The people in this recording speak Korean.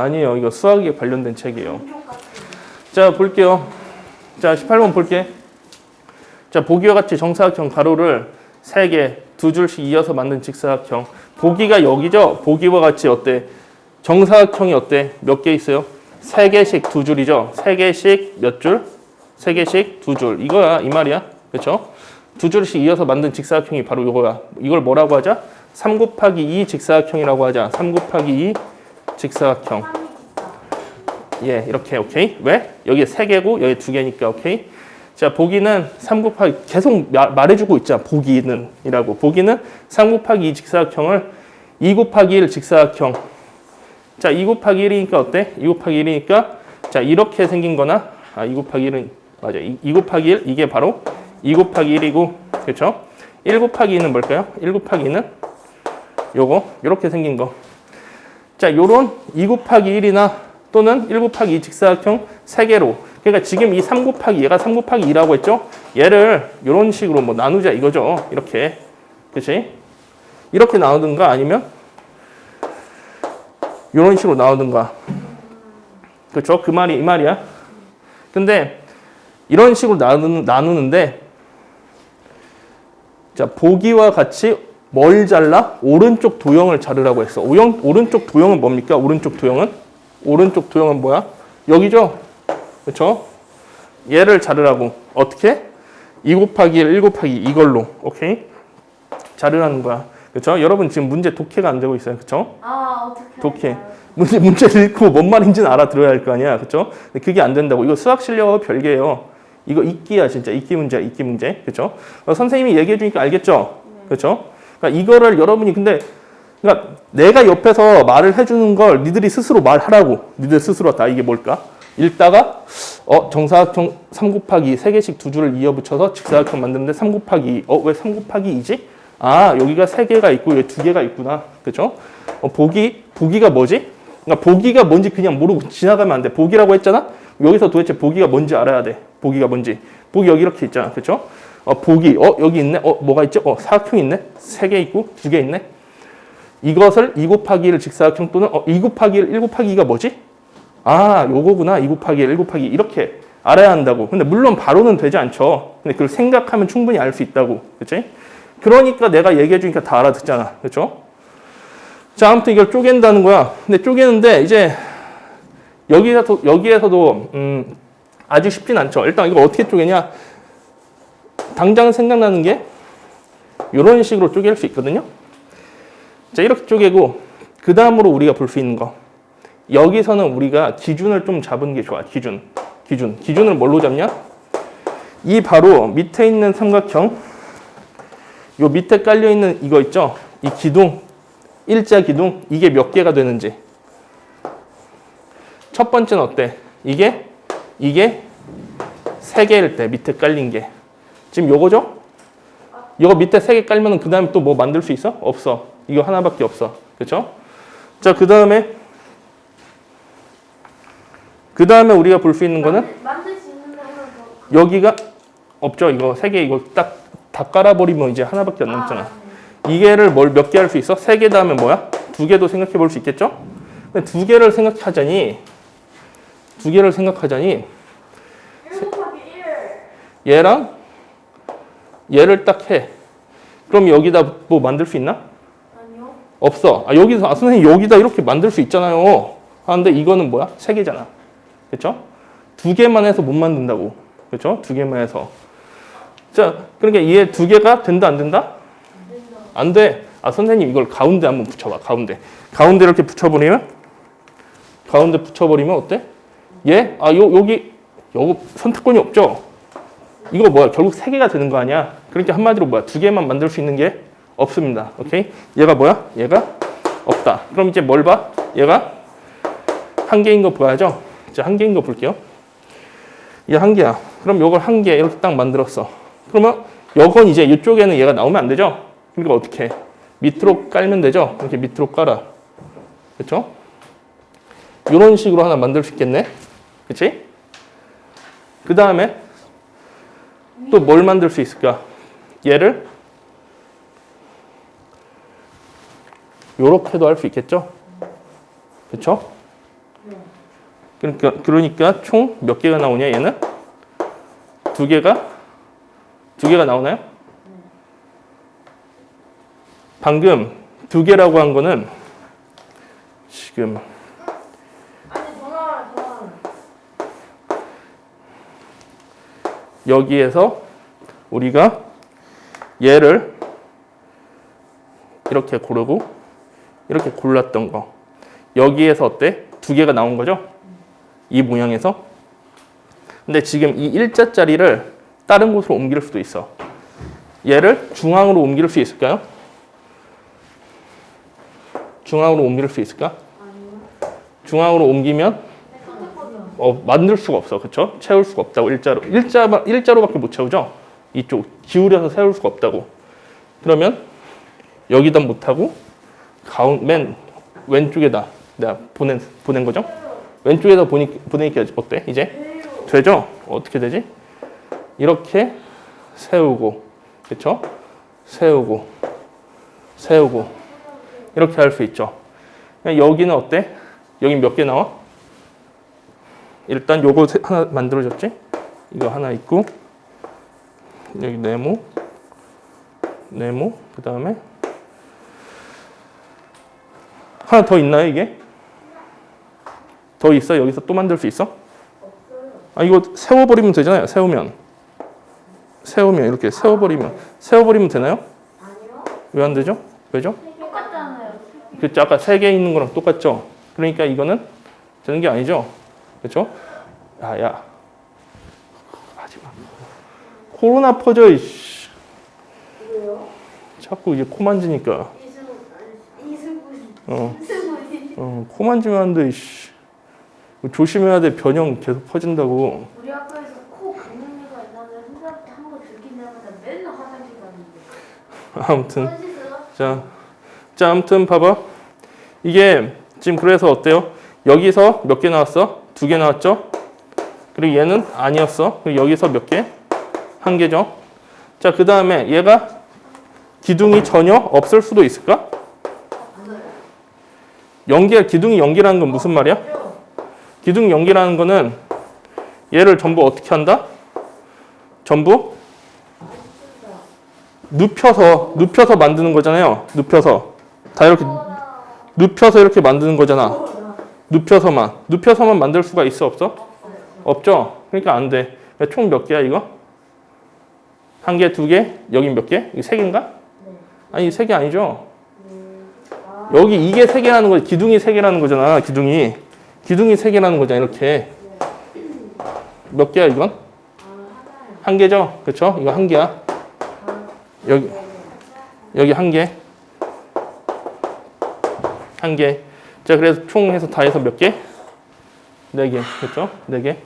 아니에요. 이거 수학에 관련된 책이에요. 자, 볼게요. 자, 18번 볼게. 자, 보기와 같이 정사각형 가로를 3개, 두 줄씩 이어서 만든 직사각형. 보기가 여기죠? 보기와 같이 어때? 정사각형이 어때? 몇 개 있어요? 3개씩 두 줄이죠? 3개씩 몇 줄? 3개씩 두 줄. 이거야, 이 말이야. 그렇죠? 두 줄씩 이어서 만든 직사각형이 바로 이거야. 이걸 뭐라고 하자? 3 곱하기 2 직사각형이라고 하자. 3 곱하기 2 직사각형. 3이 있다. 예, 이렇게 오케이. 왜? 여기 세 개고 여기 두 개니까 오케이. 자, 보기는 3 곱하기 계속 마- 말해 주고 있잖아. 보기는 이라고. 보기는 3 곱하기 2 직사각형을 2 곱하기 1 직사각형. 자, 2 곱하기 1이니까 어때? 2 곱하기 1이니까 자, 이렇게 생긴 거나 아, 2 곱하기 1은 맞아. 2, 2 곱하기 1 이게 바로 2 곱하기 1이고 그렇죠? 1 곱하기 2는 뭘까요? 1 곱하기 2는 요거 이렇게 생긴 거. 자, 요런 2 곱하기 1이나 또는 1 곱하기 2 직사각형 3개로 그러니까 지금 이 3 곱하기 얘가 3 곱하기 2라고 했죠? 얘를 이런 식으로 뭐 나누자 이거죠. 이렇게. 그치? 이렇게 나누든가 아니면 이런 식으로 나오든가. 그렇죠? 그 말이 이 말이야. 근데 이런 식으로 나누는, 나누는데 자, 보기와 같이 뭘 잘라? 오른쪽 도형을 자르라고 했어. 오형, 오른쪽 도형은 뭡니까? 오른쪽 도형은? 오른쪽 도형은 뭐야? 여기죠? 그렇죠? 얘를 자르라고. 어떻게? 2 곱하기 1, 1 곱하기 이걸로. 오케이? 자르라는 거야. 그렇죠? 여러분 지금 문제 독해가 안 되고 있어요. 그렇죠? 아 어떻게? 독해. 문제 문제를 읽고 뭔 말인지는 알아들어야 할 거 아니야. 그렇죠? 근데 그게 안 된다고. 이거 수학 실력하고 별개예요. 이거 읽기야 진짜 읽기 문제야. 읽기 문제. 그렇죠? 어, 선생님이 얘기해 주니까 알겠죠? 그렇죠? 그러니까 이거를 여러분이 근데 그러니까 내가 옆에서 말을 해 주는 걸 니들이 스스로 말하라고. 니들 스스로 다 이게 뭘까? 읽다가 어 정사각형 3 곱하기 3개씩 두 줄을 이어 붙여서 직사각형 만드는데 3 곱하기 어 왜 3 곱하기 2지? 아 여기가 3개가 있고 여기 2개가 있구나. 그렇죠? 어, 보기 보기가 뭐지? 그러니까 보기가 뭔지 그냥 모르고 지나가면 안 돼. 보기라고 했잖아. 여기서 도대체 보기가 뭔지 알아야 돼. 보기가 뭔지. 보기 여기 이렇게 있잖아. 그렇죠? 어, 보기. 어, 여기 있네. 어, 뭐가 있죠? 어, 사각형 있네. 세 개 있고 두 개 있네. 이것을 2 곱하기 1을 직사각형 또는 어, 2 곱하기 1, 1 곱하기 2가 뭐지? 아, 요거구나. 2 곱하기 1, 1 곱하기 2. 이렇게 알아야 한다고. 근데 물론 바로는 되지 않죠. 근데 그걸 생각하면 충분히 알 수 있다고. 그치? 그러니까 내가 얘기해 주니까 다 알아듣잖아. 그렇죠? 자, 아무튼 이걸 쪼갠다는 거야. 근데 쪼개는데 이제 여기에서 여기에서도 음, 아주 쉽진 않죠. 일단 이거 어떻게 쪼개냐? 당장 생각나는 게 이런 식으로 쪼갤 수 있거든요. 자, 이렇게 쪼개고 그 다음으로 우리가 볼 수 있는 거. 여기서는 우리가 기준을 좀 잡은 게 좋아. 기준. 기준. 기준을 뭘로 잡냐? 이 바로 밑에 있는 삼각형 요 밑에 깔려 있는 이거 있죠? 이 기둥 일자 기둥 이게 몇 개가 되는지 첫 번째는 어때? 이게 이게 세 개일 때 밑에 깔린 게 지금 요거죠? 요거 밑에 세 개 깔면은 그 다음에 또 뭐 만들 수 있어? 없어 이거 하나밖에 없어 그렇죠? 자 그 다음에 그 다음에 우리가 볼 수 있는 거는 뭐. 여기가 없죠 이거 세 개 이거 딱 다 깔아버리면 이제 하나밖에 안 남잖아 아, 네. 이개를 뭘 몇 개 할 수 있어? 세 개 다음에 뭐야? 두 개도 생각해 볼 수 있겠죠? 근데 두 개를 생각하자니 두 개를 생각하자니 1 곱하기 1. 얘랑 얘를 딱 해. 그럼 여기다 뭐 만들 수 있나? 아니요. 없어. 아, 여기서 아, 선생님 여기다 이렇게 만들 수 있잖아요. 하는데 이거는 뭐야? 세 개잖아. 그렇죠? 두 개만 해서 못 만든다고. 그렇죠? 두 개만 해서. 자, 그러니까 얘 두 개가 된다 안 된다? 된다. 안 돼. 아, 선생님 이걸 가운데 한번 붙여봐. 가운데. 가운데 이렇게 붙여버리면 가운데 붙여버리면 어때? 얘? 아, 요, 여기 요거 선택권이 없죠? 이거 뭐야? 결국 세 개가 되는 거 아니야? 그러니까 한마디로 뭐야? 두 개만 만들 수 있는 게 없습니다. 오케이? 얘가 뭐야? 얘가 없다. 그럼 이제 뭘 봐? 얘가 한 개인 거 봐야죠? 자, 한 개인 거 볼게요. 얘 한 개야. 그럼 요걸 한 개 이렇게 딱 만들었어. 그러면 요건 이제 이쪽에는 얘가 나오면 안 되죠? 그러니까 어떻게? 해? 밑으로 깔면 되죠? 이렇게 밑으로 깔아. 그렇죠? 이런 식으로 하나 만들 수 있겠네. 그렇지? 그 다음에 또 뭘 만들 수 있을까? 얘를 요렇게도 할 수 있겠죠? 그렇죠? 네. 그러니까 그러니까 총 몇 개가 나오냐 얘는 두 개가 두 개가 나오나요? 방금 두 개라고 한 거는 지금. 여기에서 우리가 얘를 이렇게 고르고 이렇게 골랐던 거 여기에서 어때? 두 개가 나온 거죠? 이 모양에서 근데 지금 이 일자짜리를 다른 곳으로 옮길 수도 있어 얘를 중앙으로 옮길 수 있을까요? 중앙으로 옮길 수 있을까? 중앙으로 옮기면. 어, 만들 수가 없어. 그렇죠? 채울 수가 없다고 일자로. 일자 일자로밖에 못 채우죠. 이쪽 기울여서 세울 수가 없다고. 그러면 여기다 못 하고 가운 맨 왼쪽에다 내가 보낸 보낸 거죠. 왼쪽에다 보니 보내니까 어때? 이제? 되죠? 어떻게 되지? 이렇게 세우고 그렇죠? 세우고 세우고 이렇게 할 수 있죠. 여기는 어때? 여기 몇 개 나와? 일단 요거 세- 하나 만들어졌지? 이거 하나 있고 여기 네모 네모 그 다음에 하나 더 있나요 이게? 더 있어? 여기서 또 만들 수 있어? 아 이거 세워버리면 되잖아요. 세우면 세우면 이렇게 세워버리면 세워버리면 되나요? 아니요. 왜안 되죠? 왜죠? 똑같잖아요. 그쵸 아까 세 개 있는 거랑 똑같죠. 그러니까 이거는 되는 게 아니죠. 그렇죠? 야야. 코로나 퍼져 이씨. 왜요? 자꾸 이제 코 만지니까 어. 어, 코 만지면 안 돼. 이씨. 조심해야 돼. 변형 계속 퍼진다고. 우리 학교에서 코 긁는 애가 있는데 선생님한테 한 번 들킨 애마다 맨날 화장실 가는데. 아무튼? 자, 자, 아무튼 봐봐. 이게 지금 그래서 어때요? 여기서 몇 개 나왔어? 두 개 나왔죠? 그리고 얘는 아니었어. 그리고 여기서 몇 개? 한 개죠. 자, 그 다음에 얘가 기둥이 전혀 없을 수도 있을까? 연계, 기둥이 연계라는 건 무슨 말이야? 기둥 연계라는 거는 얘를 전부 어떻게 한다? 전부 눕혀서 눕혀서 만드는 거잖아요. 눕혀서 다 이렇게 눕혀서 이렇게 만드는 거잖아. 눕혀서만 눕혀서만 만들 수가 있어 없어? 없죠. 그러니까 안 돼. 총 몇 개야 이거? 한 개, 두 개, 여긴 몇 개? 이게 세 개인가? 아니 세 개 아니죠. 여기 이게 세 개라는 거 기둥이 세 개라는 거잖아. 기둥이 기둥이 세 개라는 거잖아. 이렇게 몇 개야 이건? 한 개죠. 그렇죠? 이거 한 개야. 여기 여기 한 개. 한 개. 자, 그래서 총 해서 다 해서 몇 개? 네 개. 그렇죠? 네 개.